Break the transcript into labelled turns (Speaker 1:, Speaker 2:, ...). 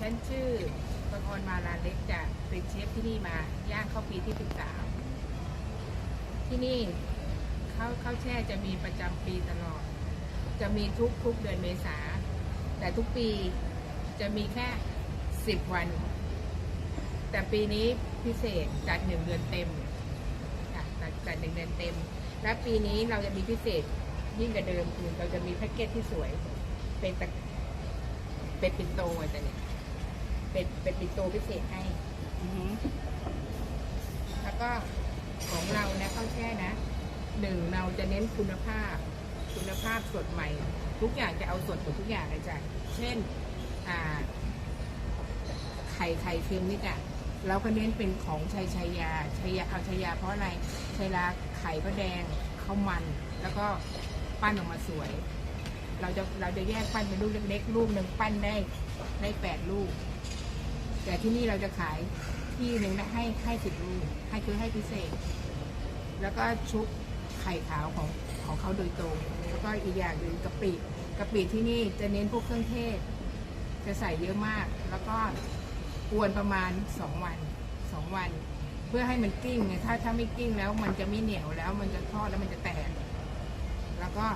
Speaker 1: ฉันชื่อประพรมาลาเล็กจากเป็นเชฟที่นี่มาย่างเข้าปีที่13ที่นี่ข้าวข้าวแช่จะมีประจำปีตลอด จะมีทุกทุกเดือนเมษา แต่ทุกปีจะมีแค่10วัน แต่ปีนี้พิเศษจัดหนึ่งเดือนเต็มค่ะจัดจัดหนึ่งเดือนเต็ม และปีนี้เราจะมีพิเศษยิ่งกว่าเดิมคือเราจะมีแพ็กเกจที่สวยเป็นตะเป็นปินโตอะจ้ะเนี่ย เป็นเป็นปินโตพิเศษให้
Speaker 2: อือหือ
Speaker 1: แล้วก็ของเรานะข้าวแช่นะหนึ่งเราจะเน้นคุณภาพ คุณภาพสดใหม่ ทุกอย่างจะเอาสดหมดทุกอย่างเลยจ้ะเช่นอ่าไข่ไข่เค็มนี่จ้ะเราก็เน้นเป็นของชัยชัยยาชัยยาเอาชัยยาเพราะอะไรชัยยาไข่ก็แดงข้าวมัน แล้วก็ปั้นออกมาสวย เราจะเราจะแยกปั้นเป็นลูกเล็กๆลูกหนึ่งปั้นได้ได้แปดลูก แต่ที่นี่เราจะขายที่หนึ่งให้ให้สิบลูกให้คือให้พิเศษ แล้วก็ชุบไข่ขาวของของเขาโดยตรง แล้วก็อีกอย่างหนึ่งกะปิกะปิที่นี่จะเน้นพวกเครื่องเทศ จะใส่เยอะมาก แล้วก็กวนประมาณสองวันสองวัน เพื่อให้มันกิ้งไงถ้าถ้าไม่กิ้งแล้วมันจะไม่เหนียวแล้ว มันจะทอดแล้วมันจะแตกแล้วก็